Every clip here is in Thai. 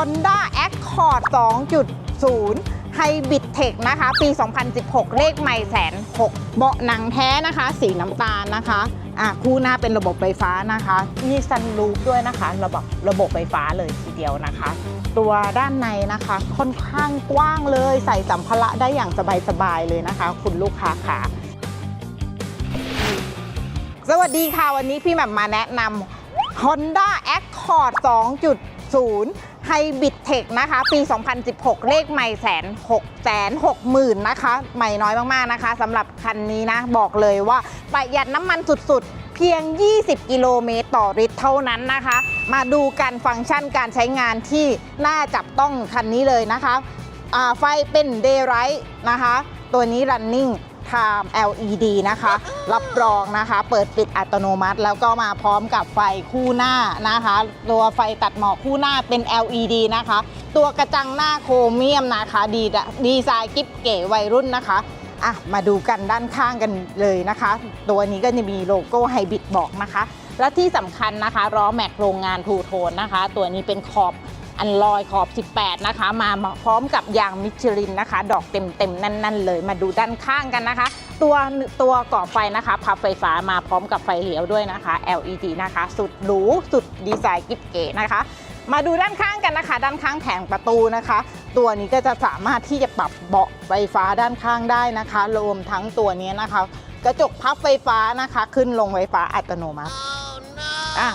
Honda Accord 2.0 Hybrid Tech นะคะ ปี 2016 เลขไม่แสนหกเบาะหนังแท้นะคะ สีน้ำตาลนะคะอะคู่หน้าเป็นระบบไฟฟ้านะคะ มีซันรูฟด้วยนะคะ ระบบระบบไฟฟ้าเลยทีเดียวนะคะ ตัวด้านในนะคะค่อนข้างกว้างเลย ใส่สัมภาระได้อย่างสบายๆเลยนะคะ คุณลูกค้าค่ะสวัสดีค่ะ วันนี้พี่แหม่มมาแนะนำ Honda Accord 2.0 Hybrid Tech นะคะ ปี 2016 เลขไม่แสนหกแสนหกหมื่นนะคะไม่น้อยมากๆนะคะสำหรับคันนี้นะ บอกเลยว่าประหยัดน้ำมันสุดๆ เพียง 20 กิโลเมตรต่อลิตรเท่านั้นนะคะ มาดูกันฟังก์ชันการใช้งานที่น่าจับต้องคันนี้เลยนะคะไฟเป็น Daylight นะคะ ตัวนี้ running time LED นะคะ รับรองนะคะ เปิดปิดอัตโนมัติ แล้วก็มาพร้อมกับไฟคู่หน้านะคะ ตัวไฟตัดหมอกคู่หน้าเป็น LED นะคะ ตัวกระจังหน้าโครเมียมนะคะดีดดีไซน์กิ๊บเก๋วัยรุ่นนะคะอะมาดูกันด้านข้างกันเลยนะคะ ตัวนี้ก็จะมีโลโก้ไฮบริดบอกนะคะ และที่สำคัญนะคะล้อแม็กโรงงานทูโทนนะคะ ตัวนี้เป็นขอบ อันลอยขอบ 18 นะคะ มาพร้อมกับยางมิชลินนะคะ ดอกเต็มๆแน่น ๆ เลยมาดูด้านข้างกันนะคะ ตัวตัวก่อไฟนะคะพับไฟฟ้ามาพร้อมกับไฟเลี้ยวด้วยนะคะ LED นะคะ สุดหรูสุดดีไซน์กิ๊บเก๋นะคะมาดูด้านข้างกันนะคะ ด้านข้างแผงประตูนะคะ ตัวนี้ก็จะสามารถที่จะปรับเบาะไฟฟ้าด้านข้างได้นะคะรวมทั้งตัวนี้นะคะ กระจกพับไฟฟ้านะคะ ขึ้นลงไฟฟ้าอัตโนมัติอะ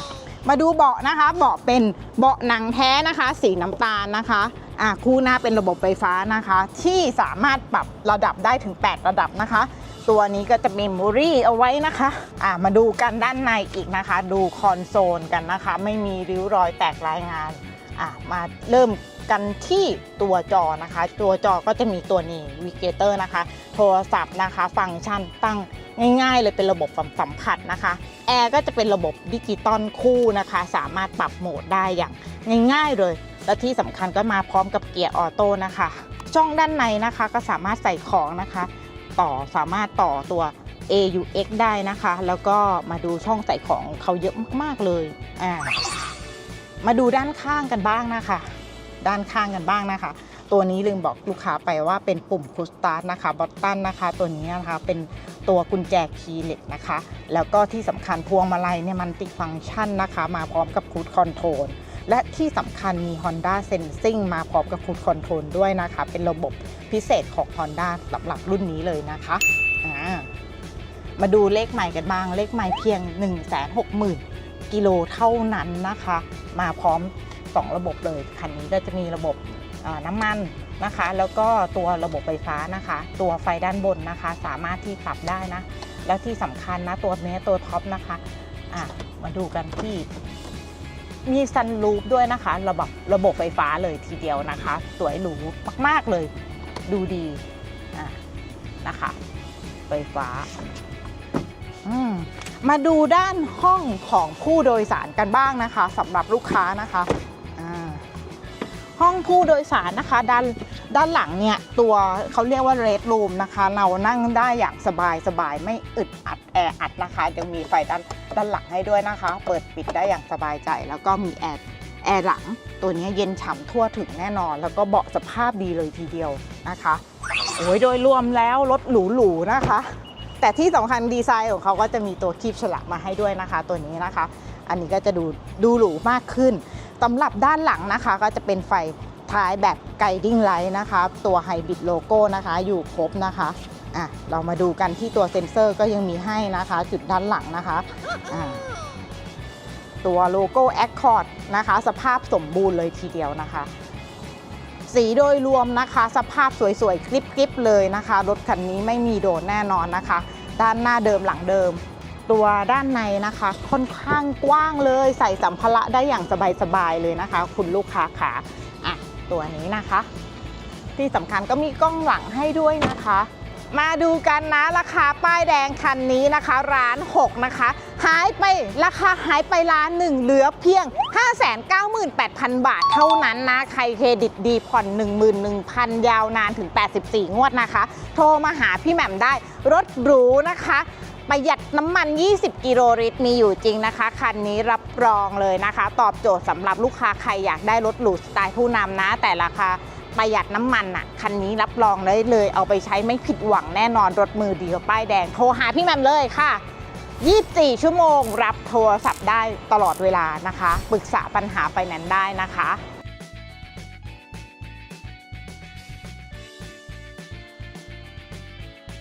มาดูเบาะนะคะ เบาะเป็นเบาะหนังแท้นะคะ สีน้ำตาลนะคะอะคู่หน้าเป็นระบบไฟฟ้านะคะ ที่สามารถปรับระดับได้ถึง 8 ระดับนะคะ ตัวนี้ก็จะมีมูรี่เอาไว้นะคะอะมาดูกันด้านในอีกนะคะ ดูคอนโซลกันนะคะ ไม่มีริ้วรอยแตกรายงานอะมาเริ่ม กันที่ตัวจอนะคะ ตัวจอก็จะมีตัวนี้วิเกเตอร์นะคะ โทรศัพท์นะคะ ฟังก์ชันตั้งง่ายๆ เลยเป็นระบบสัมผัสนะคะแอร์ก็จะเป็นระบบดิจิตอลคู่นะคะ สามารถปรับโหมดได้อย่างง่ายๆเลย และที่สำคัญก็มาพร้อมกับเกียร์ออโต้นะคะ ช่องด้านในนะคะก็สามารถใส่ของนะคะ ต่อสามารถต่อตัว AUX ได้นะคะ แล้วก็มาดูช่องใส่ของเขาเยอะมากๆเลยอ่ามาดูด้านข้างกันบ้างนะคะ ด้านข้างกันบ้างนะคะ ตัวนี้ลืมบอกลูกค้าไปว่าเป็นปุ่มพุสตาร์ทนะคะบอตตันนะคะ ตัวนี้นะคะเป็นตัวกุญแจคีย์เหล็กนะคะ แล้วก็ที่สำคัญพวงมาลัยเนี่ยมันติฟังก์ชันนะคะ มาพร้อมกับคูดคอนโทรลและที่สำคัญมี Honda Sensing มาพร้อมกับคูดคอนโทรลด้วยนะคะ เป็นระบบพิเศษของ Honda สำหรับรุ่นนี้เลยนะคะมาดูเลขใหม่กันบ้าง เลขใหม่เพียง 160,000 กิโลเท่านั้นนะคะ มาพร้อม 2 ระบบเลยคันนี้ก็จะมีระบบน้ำมันนะคะ แล้วก็ตัวระบบไฟฟ้านะคะ ตัวไฟด้านบนนะคะ สามารถที่ปรับได้นะ แล้วที่สำคัญนะตัวเนี้ตัวท็อปนะคะอะมาดูกันที่มีซันรูฟด้วยนะคะ ระบบระบบไฟฟ้าเลยทีเดียวนะคะ สวยหรูมากๆเลย ดูดีอะนะคะ ไฟฟ้าอืมมาดูด้านห้องของผู้โดยสารกันบ้างนะคะสำหรับลูกค้านะคะ ห้องผู้โดยสารนะคะด้านด้านหลังเนี่ยตัวเขาเรียกว่าเรดรูมนะคะ เรานั่งได้อย่างสบายสบายไม่อึดอัดแออัดนะคะยังมีไฟด้านด้านหลังให้ด้วยนะคะ เปิดปิดได้อย่างสบายใจ แล้วก็มีแอร์แอร์หลังตัวนี้เย็นฉ่ำทั่วถึงแน่นอน แล้วก็เบาะสภาพดีเลยทีเดียวนะคะโอ้ยโดยรวมแล้วรถหรูๆนะคะ แต่ที่สำคัญดีไซน์ของเขาก็จะมีตัวคีบฉลักมาให้ด้วยนะคะ ตัวนี้นะคะ อันนี้ก็จะดูดูหรูมากขึ้น สำหรับด้านหลังนะคะก็จะเป็นไฟท้ายแบบไกดิ้งไลท์นะคะ ตัวไฮบริดโลโก้นะคะอยู่ครบนะคะอะเรามาดูกันที่ตัวเซ็นเซอร์ก็ยังมีให้นะคะ จุดด้านหลังนะคะอ่าตัวโลโก้ Accord นะคะ สภาพสมบูรณ์เลยทีเดียวนะคะ สีโดยรวมนะคะ สภาพสวยๆ คลิปๆเลยนะคะ รถคันนี้ไม่มีโดนแน่นอนนะคะ ด้านหน้าเดิมหลังเดิม ตัวด้านในนะคะ ค่อนข้างกว้างเลย ใส่สัมภาระได้อย่างสบายๆเลยนะคะ คุณลูกค้าขาอะตัวนี้นะคะ ที่สำคัญก็มีกล้องหลังให้ด้วยนะคะ มาดูกันนะราคาป้ายแดงคันนี้นะคะร้าน6นะคะหายไปราคาหายไปร้านหนึ่งเหลือเพียง 598,000 บาทเท่านั้นนะ ใครเครดิตดีผ่อน 11,000 ยาวนานถึง 84 งวดนะคะ โทรมาหาพี่แหม่มได้รถหรูนะคะ ประหยัดน้ำมัน 20 กิโลลิตรมีอยู่จริงนะคะ คันนี้รับรองเลยนะคะ ตอบโจทย์สำหรับลูกค้าใครอยากได้รถหรูสไตล์ผู้นำนะ แต่ราคาประหยัดน้ำมันอะคันนี้รับรองเลยเลย เอาไปใช้ไม่ผิดหวังแน่นอนรถมือเดียวป้ายแดงโทรหาพี่แมมเลยค่ะ 24 ชั่วโมง รับโทรศัพท์ได้ตลอดเวลานะคะปรึกษาปัญหาไฟแนนซ์ได้นะคะ